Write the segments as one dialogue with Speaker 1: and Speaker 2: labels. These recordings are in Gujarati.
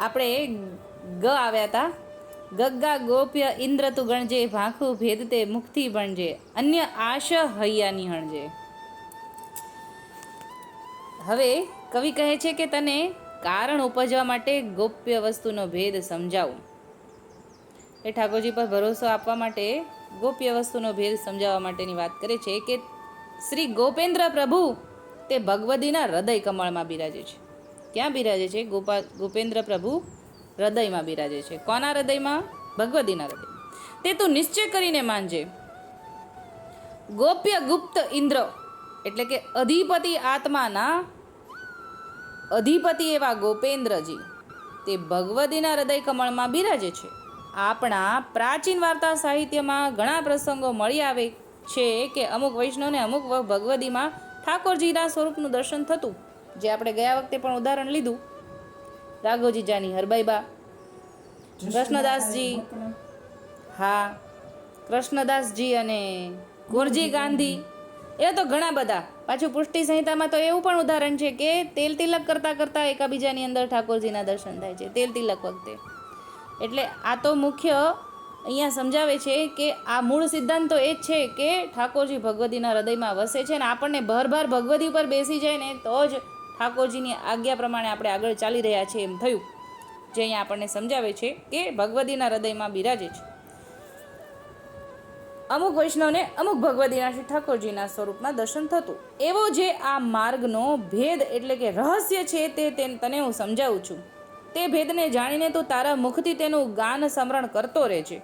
Speaker 1: આપણે ગ આવ્યા હતા. ગગ્ગા ગોપ્ય ઇન્દ્ર તું ગણજે, ભાખું ભેદ તે મુક્તિ ભણજે અન્ય આશ હૈયા નિહણજે. હવે કવિ કહે છે કે તને કારણ ઉપજવા માટે ગોપ્ય વસ્તુનો ભેદ સમજાવું. એ ઠાકોરજી પર ભરોસો આપવા માટે ગોપ્ય વસ્તુનો ભેદ સમજાવવા માટેની વાત કરે છે કે શ્રી ગોપેન્દ્ર પ્રભુ તે ભગવદીના હૃદય કમળમાં બિરાજે છે. ક્યાં બિરાજે છે? ગોપા, ગોપેન્દ્ર પ્રભુ હૃદયમાં બિરાજે છે. કોના હૃદયમાં? ભગવદીના હૃદય તે તું નિશ્ચય કરીને માનજે. ગોપ્ય ગુપ્ત ઇન્દ્ર એટલે કે અધિપતિ આત્માના અધિપતિ એવા ગોપેન્દ્રજી તે ભગવદીના હૃદય કમળમાં બિરાજે છે. આપણા પ્રાચીન વાર્તા સાહિત્યમાં ઘણા પ્રસંગો મળી આવે છે કે અમુક વૈષ્ણવને અમુક ભગવદીમાં ઠાકોરજીના સ્વરૂપનું દર્શન થતું. જે આપણે ગયા વખતે પણ ઉદાહરણ લીધું રાઘવજી જાની હરબાઈબા કૃષ્ણદાસજી. હા કૃષ્ણદાસજી અને ગુરજી ગાંધી એ તો ઘણા બધા. પાછું પુષ્ટિ સંહિતામાં તો એવું પણ ઉદાહરણ છે કે તેલ તિલક કરતાં કરતાં એકાબીજાની અંદર ઠાકોરજીના દર્શન થાય છે તેલ તિલક વખતે. એટલે આ તો મુખ્ય અહીંયા સમજાવે છે કે આ મૂળ સિદ્ધાંત તો એ જ છે કે ઠાકોરજી ભગવતીના હૃદયમાં વસે છે અને આપણને ભરભાર ભગવતી ઉપર બેસી જાય ને તો જ ઠાકોરજીની આજ્ઞા પ્રમાણે આપણે આગળ ચાલી રહ્યા છીએ એમ થયું. જે અહીંયા આપણને સમજાવે છે કે ભગવતીના હૃદયમાં બિરાજે છે. અમુક વૈષ્ણવને અમુક ભગવતીના શ્રી ઠાકોરજીના સ્વરૂપમાં દર્શન થતું. એવો જે આ માર્ગનો ભેદ એટલે કે રહસ્ય છે તે- તને હું સમજાવું છું. તે ભેદને જાણીને તો તારા મુખથી તેનું ગાન સ્મરણ કરતો રહે છે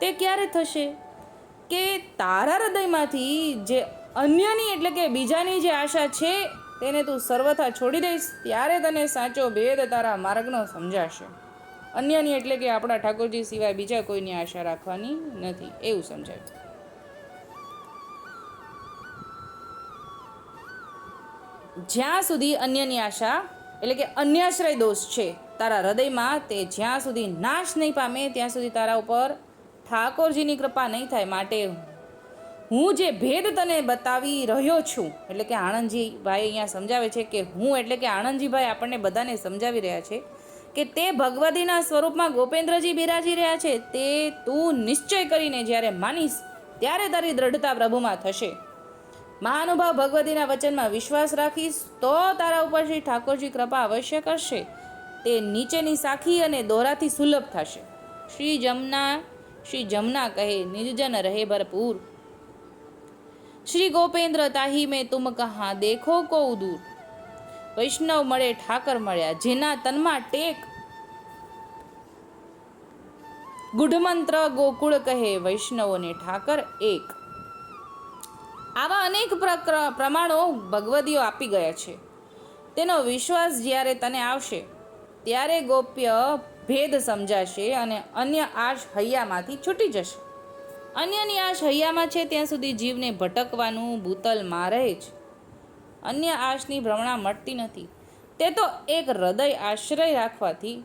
Speaker 1: તે ક્યારે થશે? કે તારા હૃદયમાંથી જે અન્યની એટલે કે બીજાની જે આશા છે તેને તું સર્વથા છોડી દઈશ, ત્યારે તને સાચો ભેદ તારા માર્ગનો સમજાશે. અન્યની એટલે કે આપણા ઠાકોરજી સિવાય બીજા કોઈની આશા રાખવાની નથી, એવું સમજાય. જ્યાં સુધી અન્યની આશા, એટલે કે અન્યાશ્રય દોષ છે, તારા હૃદયમાં તે જ્યાં સુધી નાશ નહીં પામે, ત્યાં સુધી તારા ઉપર ઠાકોરજીની કૃપા નહીં થાય, માટે હું જે ભેદ તને બતાવી રહ્યો છું, એટલે કે આણંદજીભાઈ અહીંયા સમજાવે છે કે હું એટલે કે આણંદજીભાઈ આપણને બધાને સમજાવી રહ્યા છે કે તે ભગવતીના સ્વરૂપમાં ગોપેન્દ્રજી બિરાજી રહ્યા છે, તે તું નિશ્ચય કરીને જ્યારે માનીશ, ત્યારે તારી દ્રઢતા પ્રભુમાં થશે. મહાનુભાવ ભગવતીના વચનમાં વિશ્વાસ રાખીશ, તો તારા ઉપર શ્રી ઠાકોરજી કૃપા અવશ્ય કરશે. તે નીચેની સાખી અને દોરાથી સુલભ થશે. શ્રી જમના શ્રી જમના કહે નિર્જન રહે ભરપૂર. શ્રી ગોપેન્દ્ર તાહી મેં તુમ કહા દેખો કૌ દૂર. વૈષ્ણવ મળે ઠાકર મળ્યા, જેના તનમાં ટેક. ગુઢમંત્ર ગોકુળ કહે, વૈષ્ણવોને ઠાકર એક. આવા અનેક પ્રમાણો ભગવદીઓ આપી ગયા છે. તેનો વિશ્વાસ જ્યારે તને આવશે, ત્યારે ગોપ્ય ભેદ સમજાશે અને અન્ય આશ હૈયામાંથી છૂટી જશે. અન્યની આશ હૈયામાં છે ત્યાં સુધી જીવને ભટકવાનું ભૂતલ મારે જ. અન્ય આશની ભ્રમણા મટતી નથી. તે તો એક હૃદય આશ્રય રાખવાથી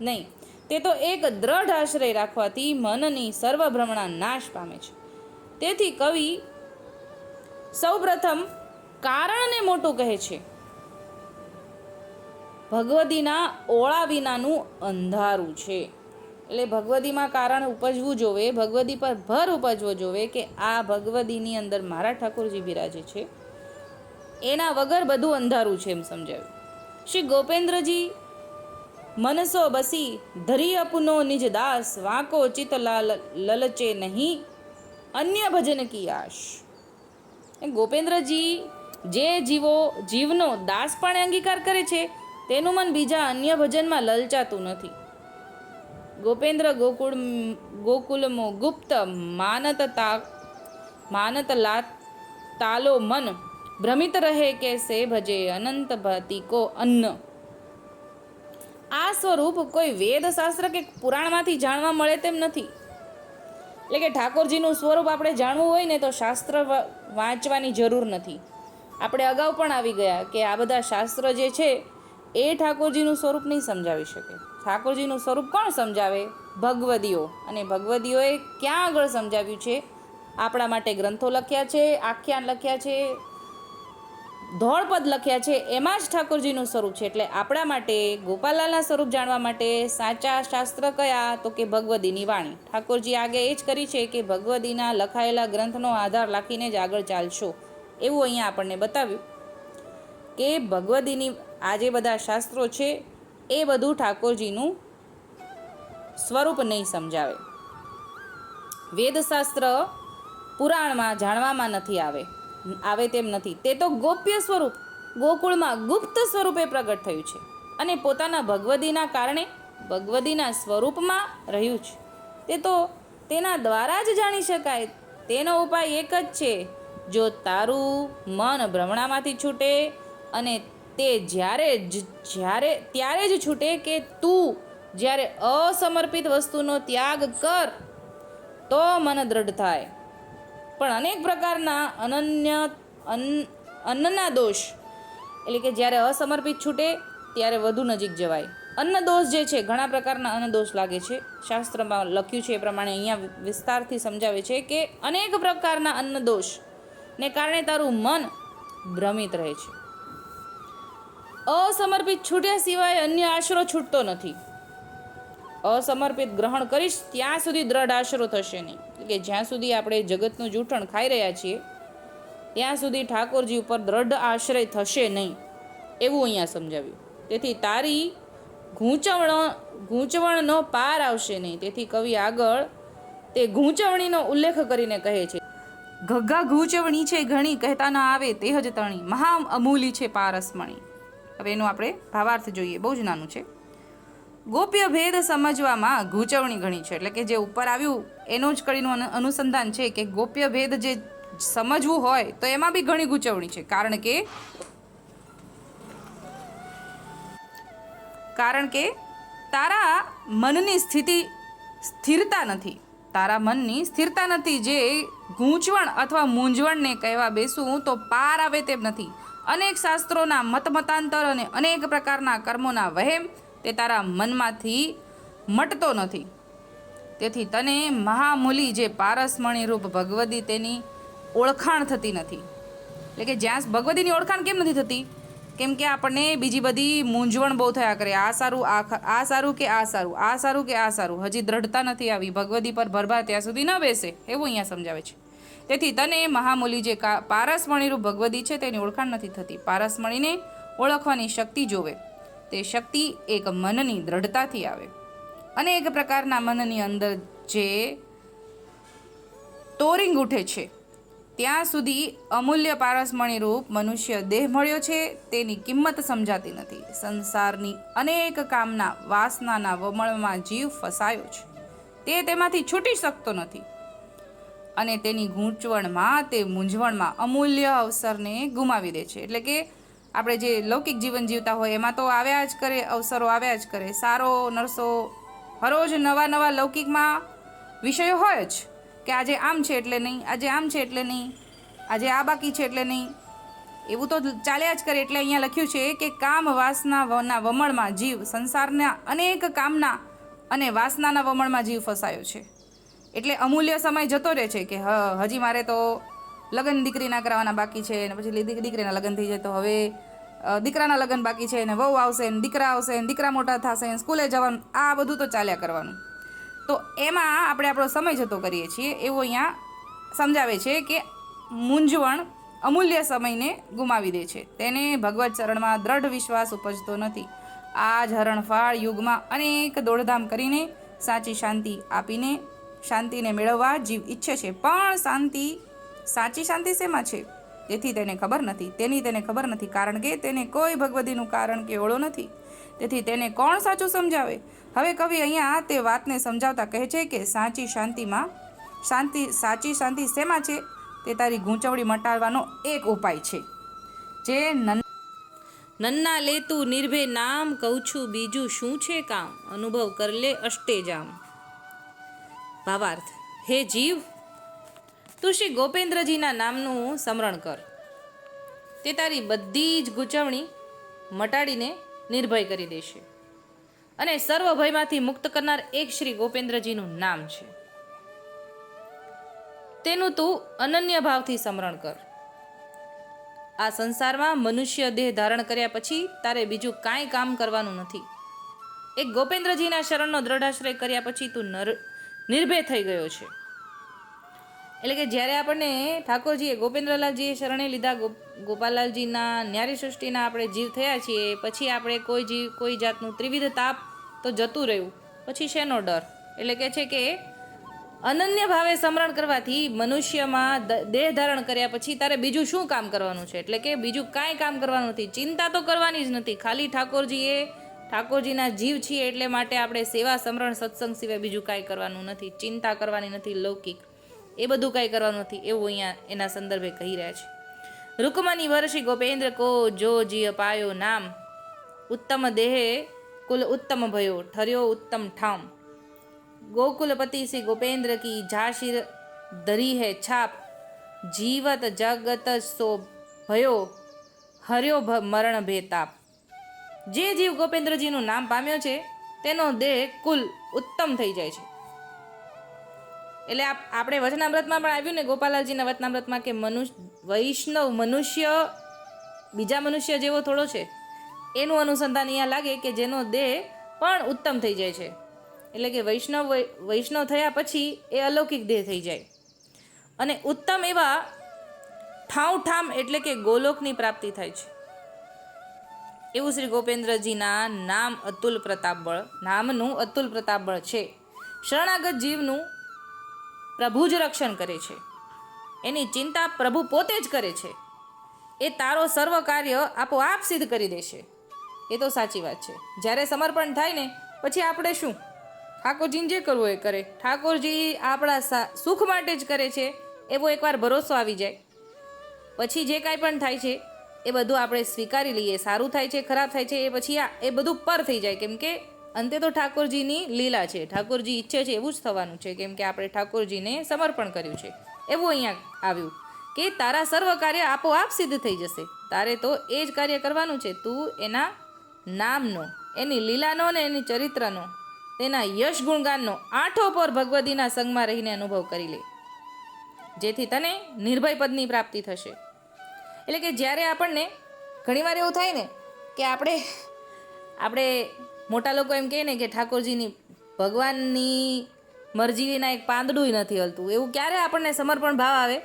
Speaker 1: નહીં, તે તો એક દ્રઢ આશ્રય રાખવાથી મનની સર્વભ્રમણા નાશ પામે છે. તેથી કવિ સૌપ્રથમ કારણને મોટું કહે છે. ભગવદીના ઓળા વિનાનું અંધારું છે. એટલે ભગવદીમાં કારણ ઉપજવું જોવે, ભગવદી પર ભર ઉપજવો જોવે કે આ ભગવદીની અંદર મારા ઠાકોરજી બિરાજે છે. એના વગર બધું અંધારું છે એમ સમજાવ્યું શ્રી ગોપેન્દ્રજી, મનસો બસી, ધરી અપનો નિજ દાસ, વાંકો ચિત લાલ, લલચે નહીં, અન્ય ભજન કી આશ. ગોપેન્દ્રજી જે જીવો, જીવનો દાસ પણ અંગીકાર કરે છે, તેનું મન બીજા અન્ય ભજનમાં લલચાતું નથી. ગોપેન્દ્ર ગોકુળ ગોકુલમો ગુપ્ત માનત તા માનત લા તાલો મન ભ્રમિત રહે કે સે ભજે અનંત ભાતી અન્ન. આ સ્વરૂપ કોઈ વેદ શાસ્ત્ર કે પુરાણમાંથી જાણવા મળે તેમ નથી. એટલે કે ઠાકોરજીનું સ્વરૂપ આપણે જાણવું હોય ને તો શાસ્ત્ર વાંચવાની જરૂર નથી. આપણે અગાઉ પણ આવી ગયા કે આ બધા શાસ્ત્ર જે છે, એ ઠાકોરજીનું સ્વરૂપ નહીં સમજાવી શકે. ઠાકોરજીનું સ્વરૂપ કોણ સમજાવે? ભગવદીઓ. અને ભગવદીઓએ ક્યાં આગળ સમજાવ્યું છે? આપણા માટે ગ્રંથો લખ્યા છે, આખ્યાન લખ્યા છે, ધોળપદ લખ્યા છે, એમાં જ ઠાકોરજીનું સ્વરૂપ છે. એટલે આપણા માટે ગોપાલાલના સ્વરૂપ જાણવા માટે સાચા શાસ્ત્ર કયા? તો કે ભગવદીની વાણી. ઠાકોરજી આગે એ જ કરી છે કે ભગવદીના લખાયેલા ગ્રંથનો આધાર રાખીને જ આગળ ચાલશો. એવું અહીંયા આપણને બતાવ્યું કે ભગવદીની આ જે બધા શાસ્ત્રો છે એ બધું ઠાકોરજીનું સ્વરૂપ નહીં સમજાવે. વેદશાસ્ત્ર પુરાણમાં જાણવામાં નથી આવે આવે તેમ નથી. તે તો ગોપ્ય સ્વરૂપ, ગોકુળમાં ગુપ્ત સ્વરૂપે પ્રગટ થયું છે અને પોતાના ભગવદીના કારણે ભગવદીના સ્વરૂપમાં રહ્યું છે. તે તો તેના દ્વારા જ જાણી શકાય. તેનો ઉપાય એક જ છે, જો તારું મન ભ્રમણામાંથી છૂટે અને તે જ્યારે જ, જ્યારે, ત્યારે જ છૂટે કે તું જ્યારે અસમર્પિત વસ્તુનો ત્યાગ કર, તો મન દ્રઢ થાય. પણ અનેક પ્રકારના અનન્ય અન્ન અન્નના દોષ, એટલે કે જ્યારે અસમર્પિત છૂટે, ત્યારે વધુ નજીક જવાય. અન્ન દોષ જે છે, ઘણા પ્રકારના અન્ન દોષ લાગે છે. શાસ્ત્રમાં લખ્યું છે એ પ્રમાણે અહીંયા વિસ્તારથી સમજાવે છે કે અનેક પ્રકારના અન્ન દોષ કારણે તારું મન ભ્રમિત રહે છે. અસમર્પિત છૂટ્યા સિવાય અન્ય આશરો છૂટતો નથી. અસમર્પિત ગ્રહણ કરીશ, ત્યાં સુધી દ્રઢ આશરો થશે નહીં. એટલે કે જ્યાં સુધી આપણે જગતનું જૂઠણ ખાઈ રહ્યા છીએ, ત્યાં સુધી ઠાકોરજી ઉપર દ્રઢ આશ્રય થશે નહીં. એવું અહીંયા સમજાવ્યું. તેથી તારી ગૂંચવણ ગૂંચવણનો પાર આવશે નહીં. તેથી કવિ આગળ તે ગૂંચવણીનો ઉલ્લેખ કરીને કહે છે, ઘગ્ગા ગૂંચવણી છે ઘણી, કહેતા ન આવે તે જ તણી. મહા અમૂલી છે પારસમણી. હવે એનું આપણે ભાવાર્થ જોઈએ. બહુ જ નાનું છે. ગોપ્ય ભેદ સમજવામાં ગૂંચવણી ઘણી છે. એટલે કે જે ઉપર આવ્યું, એનું જ કરીનું અનુસંધાન છે કે ગોપ્ય ભેદ જે સમજવું હોય, તો એમાં બી ઘણી ગૂંચવણી છે. કારણ કે કારણ કે તારા મનની સ્થિતિ સ્થિરતા નથી. તારા મનની સ્થિરતા નથી. જે ગૂંચવણ અથવા મૂંઝવણને કહેવા બેસું તો પાર આવે તેમ નથી. અનેક શાસ્ત્રોના મત મતાંતર અને અનેક પ્રકારના કર્મોના વહેમ તે તારા મનમાંથી મટતો નથી. તેથી તને મહામૂલી જે પારસમણીરૂપ ભગવદી તેની ઓળખાણ થતી નથી. એટલે કે જ્યાં ભગવતીની ઓળખાણ કેમ નથી થતી? કેમ કે આપણને બીજી બધી મૂંઝવણ બહુ થયા કરે. આ સારું, આ આ સારું કે આ સારું? આ સારું કે આ સારું? હજી દ્રઢતા નથી આવી. ભગવતી પર ભરભા ત્યાં સુધી ન બેસે. એવું અહીંયા સમજાવે છે. તેથી તને મહામૂલી જે પારસમણીરૂપ ભગવતી છે તેની ઓળખાણ નથી થતી. પારસમણીને ઓળખવાની શક્તિ જોવે. તે શક્તિ એક મનની દ્રઢતાથી આવે. અનેક પ્રકારના મનની અંદર જે તોરિંગ ઉઠે છે, ત્યાં સુધી અમૂલ્ય પારસમણી રૂપ મનુષ્ય દેહ મળ્યો છે, તેની કિંમત સમજાતી નથી. સંસારની અનેક કામના વાસનાના વમળમાં જીવ ફસાયો છે. તે તેમાંથી છૂટી શકતો નથી. અને તેની ગૂંચવણમાં, તે મૂંઝવણમાં અમૂલ્ય અવસરને ગુમાવી દે છે. એટલે કે આપણે જે લૌકિક જીવન જીવતા હોય, એમાં તો આવ્યા જ કરે, અવસરો આવ્યા જ કરે. સારો, નરસો હરોજ નવા નવા લૌકિકમાં વિષયો હોય જ કે આજે આમ છે એટલે નહીં, આજે આમ છે એટલે નહીં, આજે આ બાકી છે એટલે નહીં. એવું તો ચાલ્યા જ કરે. એટલે અહીંયા લખ્યું છે કે કામ વાસના વના વમળમાં જીવ, સંસારના અનેક કામના અને વાસનાના વમળમાં જીવ ફસાયો છે. એટલે અમૂલ્ય સમય જતો રહે છે કે, હ, હજી મારે તો લગ્ન દીકરીના કરાવવાના બાકી છે ને પછી દીક- દીકરીના લગ્ન થઈ જાય તો હવે દીકરાના લગ્ન બાકી છે ને વહુ આવશે ને દીકરા આવશે ને દીકરા મોટા થશે ને સ્કૂલે જવાનું, આ બધું તો ચાલ્યા કરવાનું. તો એમાં આપણે આપણો સમય જતો કરીએ છીએ એવો અહીંયા સમજાવે છે કે મૂંઝવણ અમૂલ્ય સમયને ગુમાવી દે છે. તેને ભગવત ચરણમાં દ્રઢ વિશ્વાસ ઉપજતો નથી. આ જ હરણફાળ યુગમાં અનેક દોડધામ કરીને સાચી શાંતિ આપીને શાંતિને મેળવવા જીવ ઈચ્છે છે. પણ શાંતિ સાચી શાંતિ શેમાં છે? તેથી તેને ખબર નથી. તેની તેને ખબર નથી કારણ કે તેને કોઈ ભગવદીનું કારણ કે ઓળો નથી. તેથી તેને કોણ સાચું સમજાવે? હવે કવિ અહીંયા તે વાતને સમજાવતા કહે છે કે સાચી શાંતિમાં શાંતિ સાચી શાંતિ શેમાં છે? તે તારી ગૂંચવણી મટાડવાનો એક ઉપાય છે. જે નન નન્ના લે તું નિર્ભય નામ કહું છું બીજું શું છે કામ? અનુભવ કરલે અષ્ટેજામ. ભાવાર્થ હે જીવ, તું શ્રી ગોપેન્દ્રજીના નામનું સ્મરણ કર. તે તારી બધી જ ગૂંચવણી મટાડીને નિર્ભય કરી દેશે અને સર્વ ભયમાંથી મુક્ત કરનાર એક શ્રી ગોપેન્દ્રજીનું નામ છે. તેનું તું અનન્ય ભાવથી સ્મરણ કર. આ સંસારમાં મનુષ્ય દેહ ધારણ કર્યા પછી તારે બીજું કાંઈ કામ કરવાનું નથી. એક ગોપેન્દ્રજીના શરણનો દ્રઢાશ્રય કર્યા પછી તું નર નિર્ભય થઈ ગયો છે. એટલે કે જ્યારે આપણને ઠાકોરજીએ ગોપેન્દ્રલાલજીએ શરણે લીધા ગોપાલાલજીના ન્યારી સૃષ્ટિના આપણે જીવ થયા છીએ, પછી આપણે કોઈ જીવ, કોઈ જાતનું ત્રિવિધ તાપ તો જતું રહ્યું. પછી શેનો ડર? એટલે કે છે કે અનન્ય ભાવે સ્મરણ કરવાથી મનુષ્યમાં દેહ ધારણ કર્યા પછી તારે બીજું શું કામ કરવાનું છે? એટલે કે બીજું કાંઈ કામ કરવાનું નથી. ચિંતા તો કરવાની જ નથી. ખાલી ઠાકોરજીએ ઠાકોરજીના જીવ છીએ એટલે માટે આપણે સેવા, સમરણ, સત્સંગ સિવાય બીજું કાંઈ કરવાનું નથી. ચિંતા કરવાની નથી, લૌકિક. એ બધું કાંઈ કરવાનું નથી, એવું અહીંયા એના સંદર્ભે કહી રહ્યા છે. રૂકમની વર્ષી ગોપેન્દ્ર કો જો જીય પાયો નામ. ઉત્તમ દેહે કુલ ઉત્તમ ભયો, ઠર્યો ઉત્તમ ઠામ. ગોકુલપતિ શ્રી ગોપેન્દ્ર કી ઝાશીર ધરી હે છાપ. જીવત જગત સો ભયો, હર્યો મરણ ભેતાપ જે જીવ ગોપેન્દ્રજીનું નામ પામ્યો છે, તેનો દેહ કુલ ઉત્તમ થઈ જાય છે. એટલે આપ- આપણે વચનામૃતમાં પણ આવ્યું ને, ગોપાલાલજીના વચનામૃતમાં કે મનુષ્ય વૈષ્ણવ મનુષ્ય, બીજા મનુષ્ય જેવો થોડો છે, એનું અનુસંધાન અહીંયા લાગે કે જેનો દેહ પણ ઉત્તમ થઈ જાય છે. એટલે કે વૈષ્ણવ વૈષ્ણવ થયા પછી એ અલૌકિક દેહ થઈ જાય. અને ઉત્તમ એવા ઠાઉ ઠામ એટલે કે ગોલોકની પ્રાપ્તિ થાય છે. એવું શ્રી ગોપેન્દ્રજીના નામ અતુલ પ્રતાપબળ નામનું અતુલ પ્રતાપબળ છે. શરણાગત જીવનું પ્રભુ જ રક્ષણ કરે છે. એની ચિંતા પ્રભુ પોતે જ કરે છે. એ તારો સર્વ કાર્ય આપોઆપ સિદ્ધ કરી દેશે. એ તો સાચી વાત છે. જ્યારે સમર્પણ થાય ને, પછી આપણે શું? ઠાકોરજીને જે કરવું એ કરે. ઠાકોરજી આપણા સુખ માટે જ કરે છે. એવો એકવાર ભરોસો આવી જાય. પછી જે કાંઈ પણ થાય છે એ બધું આપણે સ્વીકારી લઈએ, સારું થાય છે, ખરાબ થાય છે, એ પછી આ, એ બધું પર થઈ જાય. કેમ કે અંતે તો ઠાકોરજીની લીલા છે. ઠાકોરજી ઈચ્છે છે એવું જ થવાનું છે. કેમ કે આપણે ઠાકોરજીને સમર્પણ કર્યું છે. એવું અહીંયા આવ્યું કે તારા સર્વ કાર્ય આપોઆપ સિદ્ધ થઈ જશે. તારે તો એ જ કાર્ય કરવાનું છે. તું એના નામનો, એની લીલાનો ને એની ચરિત્રનો, તેના યશ ગુણગાનનો આઠો પર ભગવદીના સંગમાં રહીને અનુભવ કરી લે. જેથી તને નિર્ભય પદની પ્રાપ્તિ થશે. એટલે કે જ્યારે આપણને ઘણીવાર એવું થાય ને કે આપણે આપણે મોટા લોકો એમ કહે ને કે ઠાકોરજીની ભગવાનની મરજી વિના એક પાંદડુંય નથી હલતું. એવું ક્યારે આપણને સમર્પણ ભાવ આવે?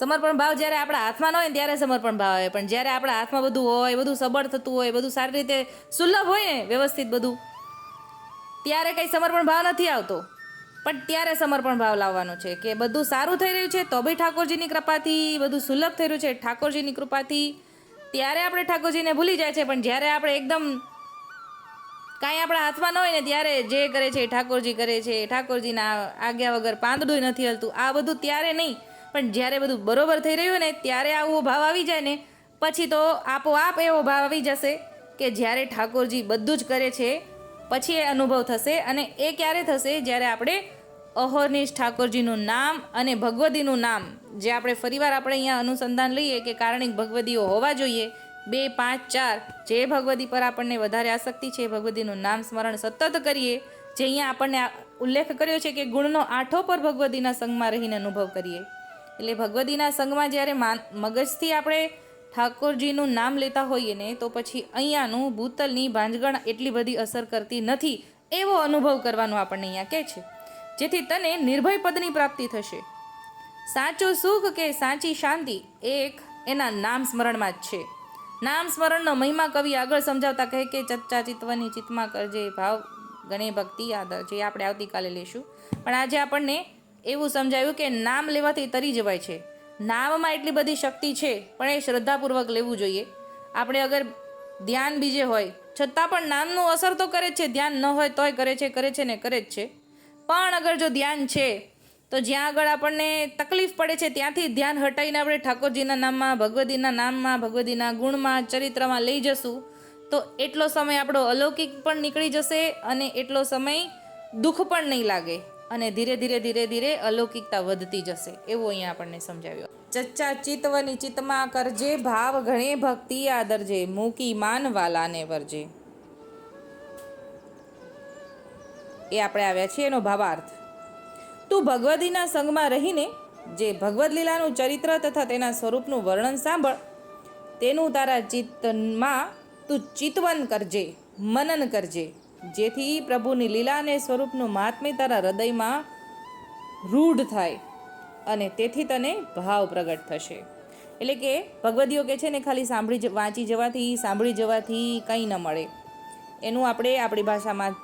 Speaker 1: સમર્પણ ભાવ જ્યારે આપણા હાથમાં ન હોય ત્યારે સમર્પણ ભાવ આવે. પણ જ્યારે આપણા હાથમાં બધું હોય, બધું સબળ થતું હોય, બધું સારી રીતે સુલભ હોય ને વ્યવસ્થિત બધું, ત્યારે કંઈ સમર્પણ ભાવ નથી આવતો. પણ ત્યારે સમર્પણ ભાવ લાવવાનો છે કે બધું સારું થઈ રહ્યું છે, તો બી ઠાકોરજીની કૃપાથી, બધું સુલભ થઈ રહ્યું છે, ઠાકોરજીની કૃપાથી. ત્યારે આપણે ઠાકોરજીને ભૂલી જાય છે, પણ જ્યારે આપણે એકદમ કાંઈ આપણા હાથમાં ન હોય ને ત્યારે જે કરે છે, ઠાકોરજી કરે છે, ઠાકોરજીના આજ્ઞા વગર પાંદડું નથી હલતું. આ બધું ત્યારે નહીં, પણ જ્યારે બધું બરોબર થઈ રહ્યું ને ત્યારે આવો ભાવ આવી જાય ને, પછી તો આપોઆપ એવો ભાવ આવી જશે કે જ્યારે ઠાકોરજી બધું જ કરે છે, પછી એ અનુભવ થશે અને એ ક્યારે થશે, જ્યારે આપણે અહોનિશ ઠાકોરજીનું નામ અને ભગવદીનું નામ. જે આપણે ફરીવાર આપણે અહીંયા અનુસંધાન લઈએ કે કારણિક ભગવદીઓ હોવા જોઈએ. બે, પાંચ, ચાર. જે ભગવદી પર આપણને વધારે આસક્તિ છે ભગવદીનું નામ સ્મરણ સતત કરીએ. જે અહીંયા આપણને ઉલ્લેખ કર્યો છે કે ગુણનો આઠો પર ભગવદીના સંગમાં રહીને અનુભવ કરીએ. એટલે ભગવદીના સંગમાં જ્યારે માન, મગજથી આપણે ઠાકોરજીનું નામ લેતા હોઈએ ને, તો પછી અહીંયાનું ભૂતલની ભાંજગણ એટલી બધી અસર કરતી નથી એવો અનુભવ કરવાનો આપણને અહીંયા કહે છે. જેથી તને નિર્ભય પદની પ્રાપ્તિ થશે. સાચું સુખ કે સાચી શાંતિ એક એના નામ સ્મરણમાં જ છે. નામ સ્મરણનો મહિમા કવિ આગળ સમજાવતા કહે કે ચચ્ચા ચિત્વની ચિત્તમાં કરજે ભાવ, ગણે ભક્તિ, આદર, જે આપણે આવતીકાલે લઈશું પણ આજે આપણને એવું સમજાયું કે નામ લેવાથી તરી જવાય છે. નામમાં એટલી બધી શક્તિ છે, પણ એ શ્રદ્ધાપૂર્વક લેવું જોઈએ. આપણે અગર ધ્યાન બીજે હોય, છતાં પણ નામનું અસર તો કરે જ છે, ધ્યાન ન હોય તોય કરે છે કરે છે ને કરે જ છે. પણ અગર જો ધ્યાન છે, તો જ્યાં આગળ આપણને તકલીફ પડે છે, ત્યાંથી ધ્યાન હટાવીને આપણે ઠાકોરજીના નામમાં, ભગવદીના નામમાં, ભગવદીના ગુણમાં, ચરિત્રમાં લઈ જશું, તો એટલો સમય આપણો અલૌકિક પણ નીકળી જશે અને એટલો સમય દુઃખ પણ નહીં લાગે અને ધીરે ધીરે ધીરે ધીરે અલૌકિકતા વધતી જશે, એવું અહીંયા આપણને સમજાવ્યું. ચચ્ચા ચિત્તવની ચિત્તમાં કરજે, ભાવ ઘણે ભક્તિ આદરજે, મૂકી માન વાલાને વરજે. એ આપણે આવ્યા છીએ એનો ભાવાર્થ. તું ભગવદીના સંગમાં રહીને જે ભગવદ લીલાનું ચરિત્ર તથા તેના સ્વરૂપનું વર્ણન સાંભળ. તેનું તારા ચિત્તમાં તું ચિતવન કરજે, મનન કરજે. જેથી પ્રભુની લીલા અને સ્વરૂપનું મહાત્મ્ય તારા હૃદયમાં રૂઢ થાય અને તેથી તને ભાવ પ્રગટ થશે. એટલે કે ભગવદીઓ કે છે ને, ખાલી સાંભળી વાંચી જવાથી, સાંભળી જવાથી કંઈ ન મળે. એનું આપણે આપણી ભાષામાં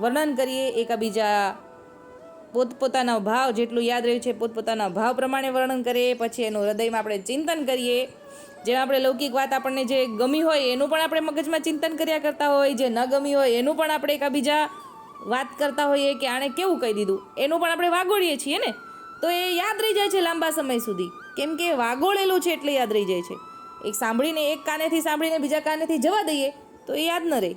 Speaker 1: વર્ણન કરીએ, એકાબીજા પોતપોતાના ભાવ જેટલું યાદ રહ્યું છે, પોતપોતાના ભાવ પ્રમાણે વર્ણન કરીએ, પછી એનું હૃદયમાં આપણે ચિંતન કરીએ. જેમ આપણે લૌકિક વાત આપણને જે ગમી હોય, એનું પણ આપણે મગજમાં ચિંતન કર્યા કરતા હોય, જે ન ગમી હોય, એનું પણ આપણે એકાબીજા વાત કરતા હોઈએ કે આણે કેવું કહી દીધું, એનું પણ આપણે વાગોળીએ છીએ ને? તો એ યાદ રહી જાય છે લાંબા સમય સુધી. કેમ કે વાગોળેલું છે એટલે યાદ રહી જાય છે. એક સાંભળીને એક કાનેથી સાંભળીને બીજા કાનેથી જવા દઈએ, તો એ યાદ ન રહે.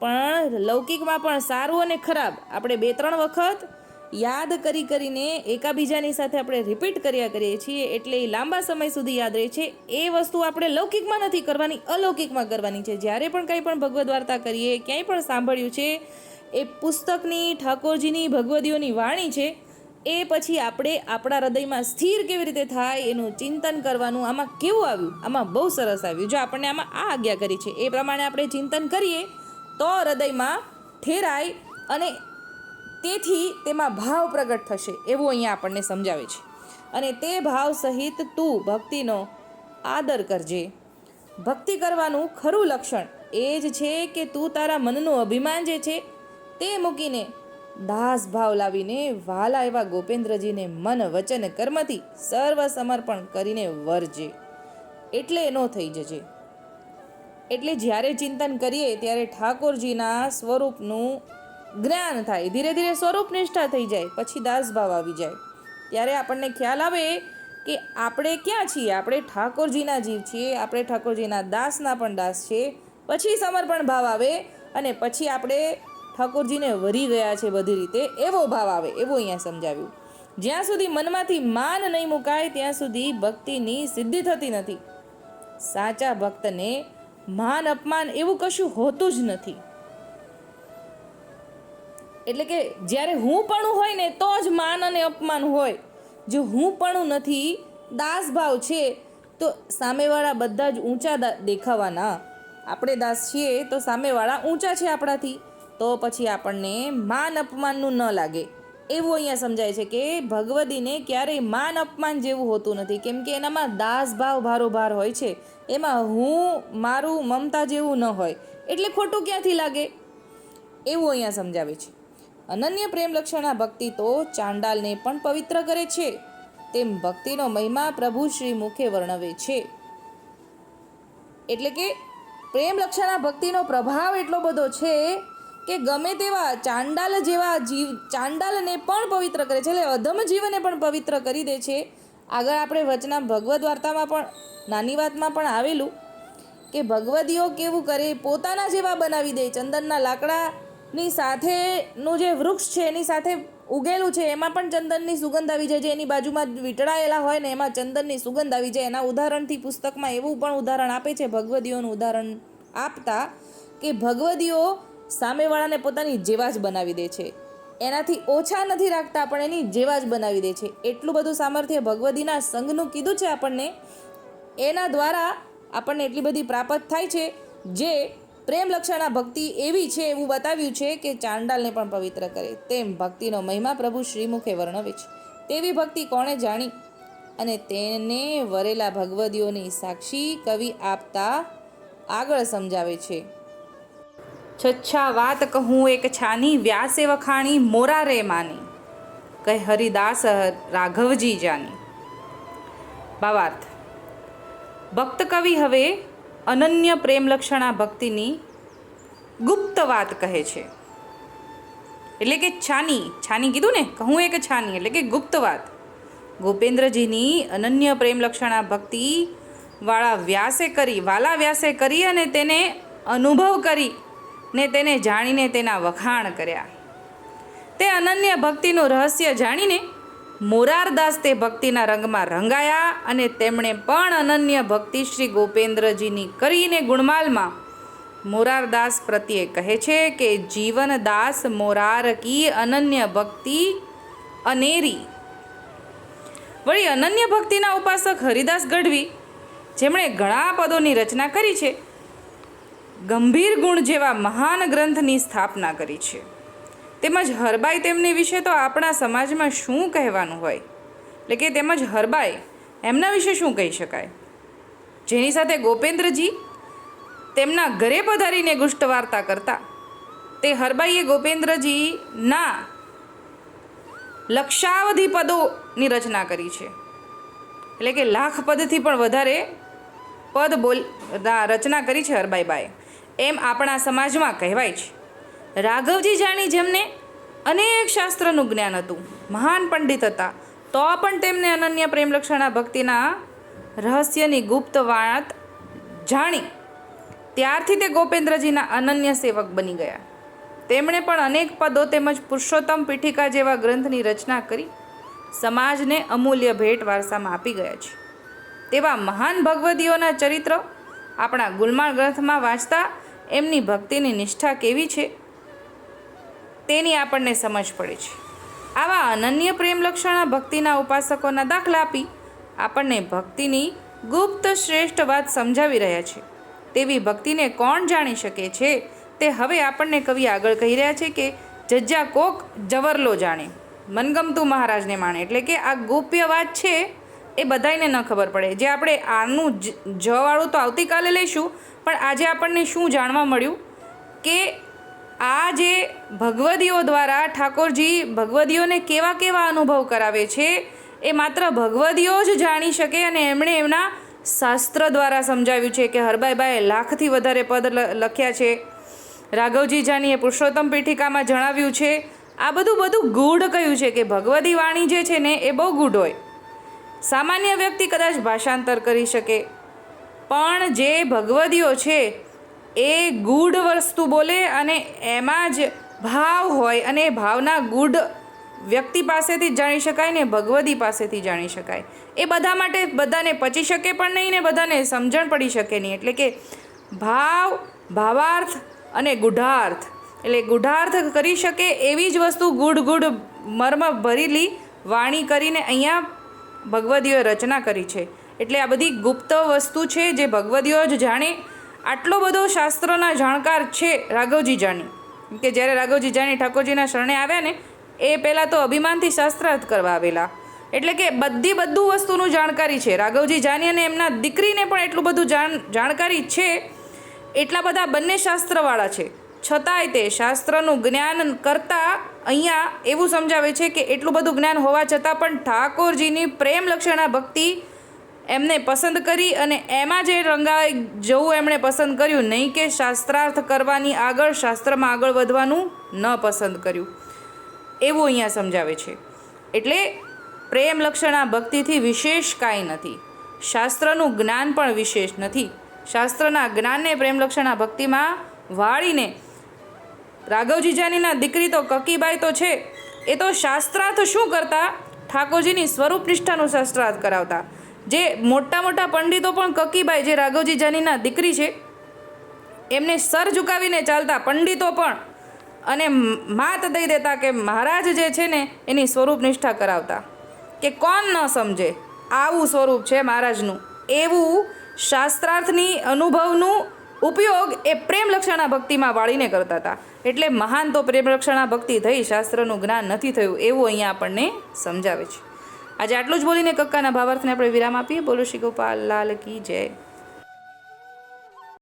Speaker 1: પણ લૌકિકમાં પણ સારું અને ખરાબ આપણે બે ત્રણ વખત યાદ કરી કરીને એકાબીજાની સાથે આપણે રિપીટ કર્યા કરીએ છીએ એટલે એ લાંબા સમય સુધી યાદ રહે છે. એ વસ્તુ આપણે લૌકિકમાં નથી કરવાની, અલૌકિકમાં કરવાની છે. જ્યારે પણ કંઈ પણ ભગવદ્ વાર્તા કરીએ, ક્યાંય પણ સાંભળ્યું છે, એ પુસ્તકની, ઠાકોરજીની, ભગવદીઓની વાણી છે, એ પછી આપણે આપણા હૃદયમાં સ્થિર કેવી રીતે થાય એનું ચિંતન કરવાનું આમાં કેવું આવ્યું? આમાં બહુ સરસ આવ્યું. જો આપણને આમાં આ આજ્ઞા કરી છે, એ પ્રમાણે આપણે ચિંતન કરીએ તો હૃદયમાં ઠેરાય અને તેથી તેમાં ભાવ પ્રગટ થશે એવું અહીંયા આપણને સમજાવે છે. અને તે ભાવ સહિત તું ભક્તિનો આદર કરજે. ભક્તિ કરવાનું ખરું લક્ષણ એ જ છે કે તું તારા મનનું અભિમાન જે છે તે મૂકીને દાસ ભાવ લાવીને વાલા એવા ગોપેન્દ્રજીને મન વચન કર્મથી સર્વ સમર્પણ કરીને વરજે. એટલે એનો થઈ જજે. એટલે જ્યારે ચિંતન કરીએ ત્યારે ઠાકોરજીના સ્વરૂપનું જ્ઞાન થાય. ધીરે ધીરે સ્વરૂપ નિષ્ઠા થઈ જાય, પછી દાસભાવ આવી જાય. ત્યારે આપણને ખ્યાલ આવે કે આપણે ક્યાં છીએ? આપણે ઠાકોરજીના જીવ છીએ, આપણે ઠાકોરજીના દાસના પણ દાસ છીએ. પછી સમર્પણ ભાવ આવે અને પછી આપણે ઠાકોરજીને વરી ગયા છે બધી રીતે. એવો ભાવ આવે, એવું અહીંયા સમજાવ્યું. જ્યાં સુધી મનમાંથી માન નહીં મુકાય, ત્યાં સુધી ભક્તિની સિદ્ધિ થતી નથી. સાચા ભક્તને માન, અપમાન એવું કશું હોતું જ નથી. એટલે કે જ્યારે હું પણ હોય ને, તો જ માન અને અપમાન હોય. જો હું પણ નથી, દાસ ભાવ છે, તો સામેવાળા બધા જ ઊંચા દેખાવાના. આપણે દાસ છીએ, તો સામેવાળા ઊંચા છે આપણાથી. તો પછી આપણને માન, અપમાનનું ન લાગે. એવું અહીંયા સમજાય છે કે ભગવદીને ક્યારેય માન અપમાન જેવું હોતું નથી. કેમ કે એનામાં દાસ ભાવ ભારોભાર હોય છે. એમાં હું, મારું, મમતા જેવું ન હોય. એટલે ખોટું ક્યાંથી લાગે? એવું અહીંયા સમજાવે છે. અનન્ય પ્રેમલક્ષણના ભક્તિ તો ચાંડાલને પણ પવિત્ર કરે છે. તેમ ભક્તિનો મહિમા પ્રભુ શ્રી મુખે વર્ણવે છે. એટલે કે પ્રેમ લક્ષણા ભક્તિનો પ્રભાવ એટલો બધો છે કે ગમે તેવા ચાંડાલ જેવા જીવ, ચાંડાલને પણ પવિત્ર કરે છે. એટલે અધમ જીવને પણ પવિત્ર કરી દે છે. આગળ આપણે વચના ભગવદ્ વાર્તામાં પણ, નાની વાતમાં પણ આવેલું કે ભગવદીઓ કેવું કરે, પોતાના જેવા બનાવી દે. ચંદનના લાકડાની સાથેનું જે વૃક્ષ છે, એની સાથે ઉગેલું છે, એમાં પણ ચંદનની સુગંધ આવી જાય છે. એની બાજુમાં વીંટળાયેલા હોય ને, એમાં ચંદનની સુગંધ આવી જાય. એના ઉદાહરણથી પુસ્તકમાં એવું પણ ઉદાહરણ આપે છે, ભગવદીઓનું ઉદાહરણ આપતા કે ભગવદીઓ સામેવાળાને પોતાની જેવા જ બનાવી દે છે. એનાથી ઓછા નથી રાખતા પણ એની જેવા જ બનાવી દે છે. એટલું બધું સામર્થ્ય ભગવદીના સંઘનું કીધું છે આપણને. એના દ્વારા આપણને એટલી બધી પ્રાપ્ત થાય છે. જે પ્રેમ લક્ષણા ભક્તિ એવી છે એવું બતાવ્યું છે કે ચાંડાલને પણ પવિત્ર કરે. તેમ ભક્તિનો મહિમા પ્રભુ શ્રીમુખે વર્ણવે છે. તેવી ભક્તિ કોણે જાણી? અને તેને વરેલા ભગવદીઓની સાક્ષી કવિ આપતા આગળ સમજાવે છે. છચ્છા વાત કહું એક છાની, વ્યાસે વખાણી, મોરા રે માની. કહે હરિદાસ રાઘવજી જાની. ભાવાર્થ ભક્ત કવિ હવે અનન્ય પ્રેમલક્ષણા ભક્તિની ગુપ્ત વાત કહે છે. એટલે કે છાની છાની કીધું ને, કહું એક છાની, એટલે કે ગુપ્ત વાત. ગોપેન્દ્રજીની અનન્ય પ્રેમલક્ષણા ભક્તિવાળા ભક્તિ વાળા વ્યાસે કરી, વાલા વ્યાસે કરી અને તેને અનુભવ કરી. ને તેને જાણીને તેના વખાણ કર્યા. તે અનન્ય ભક્તિનું રહસ્ય જાણીને મોરારદાસ તે ભક્તિના રંગમાં રંગાયા અને તેમણે પણ અનન્ય ભક્તિ શ્રી ગોપેન્દ્રજીની કરીને ગુણમાલમાં મોરારદાસ પ્રત્યે કહે છે કે જીવનદાસ મોરાર કી અનન્ય ભક્તિ અનેરી વળી અનન્ય ભક્તિના ઉપાસક હરિદાસ ગઢવી, જેમણે ઘણા પદોની રચના કરી છે ગંભીર ગુણ જેવા મહાન ગ્રંથની સ્થાપના કરી છે. તેમજ હરબાઈ તેમની વિશે તો આપણા સમાજમાં શું કહેવાનું હોય? એટલે કે તેમજ હરબાઈ એમના વિશે શું કહી શકાય? જેની સાથે ગોપેન્દ્રજી તેમના ઘરે પધારીને ગુષ્ટ વાર્તા કરતા. તે હરબાઈએ ગોપેન્દ્રજીના લક્ષાવધિ પદોની રચના કરી છે. એટલે કે લાખ પદથી પણ વધારે પદ બોલ રચના કરી છે હરબાઈબાએ એમ આપણા સમાજમાં કહેવાય છે. રાઘવજી જાણી જેમને અનેક શાસ્ત્રનું જ્ઞાન હતું. મહાન પંડિત હતા. તો પણ તેમને અનન્ય પ્રેમલક્ષણા ભક્તિના રહસ્યની ગુપ્ત વાત જાણી. ત્યારથી તે ગોપેન્દ્રજીના અનન્ય સેવક બની ગયા. તેમણે પણ અનેક પદો તેમજ પુરુષોત્તમ પીઠિકા જેવા ગ્રંથની રચના કરી. સમાજને અમૂલ્ય ભેટ વારસામાં આપી ગયા છે. તેવા મહાન ભગવદીઓના ચરિત્ર આપણા ગુલમાળ ગ્રંથમાં વાંચતા એમની ભક્તિની નિષ્ઠા કેવી છે? તેની આપણને સમજ પડે છે. આવા અનન્ય પ્રેમ લક્ષણા ભક્તિના ઉપાસકોના દાખલા આપી આપણને ભક્તિની ગુપ્ત શ્રેષ્ઠ વાત સમજાવી રહ્યા છે. તેવી ભક્તિને કોણ જાણી શકે છે? તે હવે આપણને કવિ આગળ કહી રહ્યા છે કે જજ્જા કોક જવરલો જાણે. મનગમતું મહારાજને માણે. એટલે કે આ ગોપ્ય વાત છે એ બધાયને ન ખબર પડે. જે આપણે આનું જવાળું તો આવતીકાલે લઈશું, પણ આજે આપણને શું જાણવા મળ્યું? કે આ જે ભગવદીઓ દ્વારા ઠાકોરજી ભગવદીઓને કેવા કેવા અનુભવ કરાવે છે, એ માત્ર ભગવદીઓ જ જાણી શકે અને એમણે એમના શાસ્ત્ર દ્વારા સમજાવ્યું છે કે હરબાઈબાએ લાખથી વધારે પદ લખ્યા છે. રાઘવજી જાનીએ પુરુષોત્તમ પીઠિકામાં જણાવ્યું છે, આ બધું બધું ગૂઢ કહ્યું છે કે ભગવદી વાણી જે છે ને, એ બહુ ગૂઢ હોય. સામાન્ય વ્યક્તિ કદાચ ભાષાંતર કરી શકે. પણ જે ભગવદીઓ છે, એ ગૂઢ વસ્તુ બોલે અને એમાં જ ભાવ હોય અને ભાવના ગૂઢ વ્યક્તિ પાસેથી જાણી શકાય ને ભગવદી પાસેથી જાણી શકાય. એ બધા માટે બધાને પચી શકે પણ નહીં ને બધાને સમજણ પડી શકે નહીં. એટલે કે ભાવ, ભાવાર્થ અને ગુઢાર્થ. એટલે ગુઢાર્થ કરી શકે એવી જ વસ્તુ ગુઢ ગુઢ મર્મ ભરેલી વાણી કરીને અહીંયા ભગવદીઓએ રચના કરી છે. એટલે આ બધી ગુપ્ત વસ્તુ છે જે ભગવદીઓ જ જાણે. આટલો બધો શાસ્ત્રોના જાણકાર છે રાઘવજી જાણી. કે જ્યારે રાઘવજી જાણી ઠાકોરજીના શરણે આવ્યા ને, એ પહેલાં તો અભિમાનથી શાસ્ત્રાર્થ કરવા આવેલા. એટલે કે બધી બધું વસ્તુનું જાણકારી છે. રાઘવજી જાની અને એમના દીકરીને પણ એટલું બધું જાણ, જાણકારી છે. એટલા બધા બંને શાસ્ત્રવાળા છે. છતાંય તે શાસ્ત્રનું જ્ઞાન કરતાં અહીંયા એવું સમજાવે છે કે એટલું બધું જ્ઞાન હોવા છતાં પણ ઠાકોરજીની પ્રેમલક્ષણા ભક્તિ એમને પસંદ કરી અને એમાં જે રંગાઈ જવું એમણે પસંદ કર્યું, નહીં કે શાસ્ત્રાર્થ કરવાની આગળ, શાસ્ત્રમાં આગળ વધવાનું ન પસંદ કર્યું. એવું અહીંયા સમજાવે છે. એટલે પ્રેમ લક્ષણા ભક્તિથી વિશેષ કાંઈ નથી. શાસ્ત્રનું જ્ઞાન પણ વિશેષ નથી. શાસ્ત્રના જ્ઞાનને પ્રેમલક્ષણા ભક્તિમાં વાળીને રાઘવજી જાનીના દીકરી તો કકીબાઈ તો છે. એ તો શાસ્ત્રાર્થ શું કરતા? ઠાકોરજીની સ્વરૂપ નિષ્ઠાનું શાસ્ત્રાર્થ કરાવતા. જે મોટા મોટા પંડિતો પણ કકીબાઈ, જે રાઘવજી જાનીના દીકરી છે, એમને સર ઝુકાવીને ચાલતા પંડિતો પણ અને માત દઈ દેતા કે મહારાજ જે છે ને, એની સ્વરૂપ નિષ્ઠા કરાવતા. કે કોણ ન સમજે? આવું સ્વરૂપ છે મહારાજનું. એવું શાસ્ત્રાર્થની અનુભવનું ઉપયોગ એ પ્રેમલક્ષણા ભક્તિમાં વાળીને કરતા હતા. એટલે મહાન તો પ્રેમલક્ષણા ભક્તિ થઈ શાસ્ત્રનું જ્ઞાન નથી થયું એવું અહીંયા આપણને સમજાવે છે. આજે આટલું જ બોલીને કક્કાના ભાવાર્થને આપણે વિરામ આપીએ. બોલો શ્રી ગોપાલ, લાલ કી જય.